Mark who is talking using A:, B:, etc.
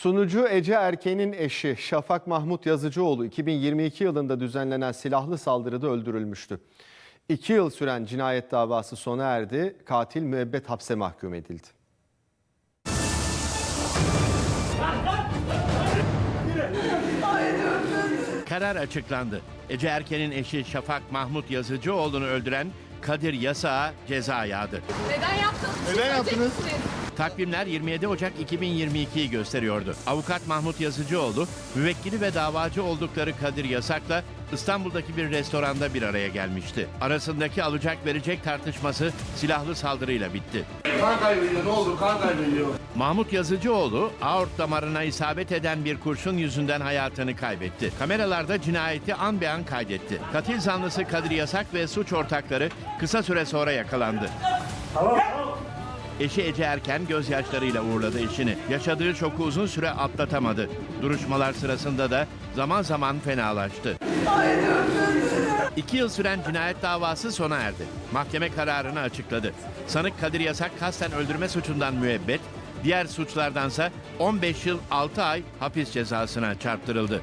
A: Sunucu Ece Erken'in eşi Şafak Mahmut Yazıcıoğlu 2022 yılında düzenlenen silahlı saldırıda öldürülmüştü. İki yıl süren cinayet davası sona erdi, katil müebbet hapse mahkum edildi.
B: Karar açıklandı. Ece Erken'in eşi Şafak Mahmut Yazıcıoğlu'nu öldüren Kadir Yasağa ceza yağdı.
C: Neden yaptınız?
A: Neden yaptınız?
B: Takvimler 27 Ocak 2022'yi gösteriyordu. Avukat Mahmut Yazıcıoğlu, müvekkili ve davacı oldukları Kadir Yasak'la İstanbul'daki bir restoranda bir araya gelmişti. Arasındaki alacak verecek tartışması silahlı saldırıyla bitti.
D: Kan kaybediyor ne oldu kan kaybediyor.
B: Mahmut Yazıcıoğlu aort damarına isabet eden bir kurşun yüzünden hayatını kaybetti. Kameralarda cinayeti an be an kaydetti. Katil zanlısı Kadir Yasak ve suç ortakları kısa süre sonra yakalandı. Eşi Ece Erken gözyaşlarıyla uğurladı eşini. Yaşadığı şoku uzun süre atlatamadı. Duruşmalar sırasında da zaman zaman fenalaştı. İki yıl süren cinayet davası sona erdi. Mahkeme kararını açıkladı. Sanık Kadir Yasak kasten öldürme suçundan müebbet, diğer suçlardansa 15 yıl 6 ay hapis cezasına çarptırıldı.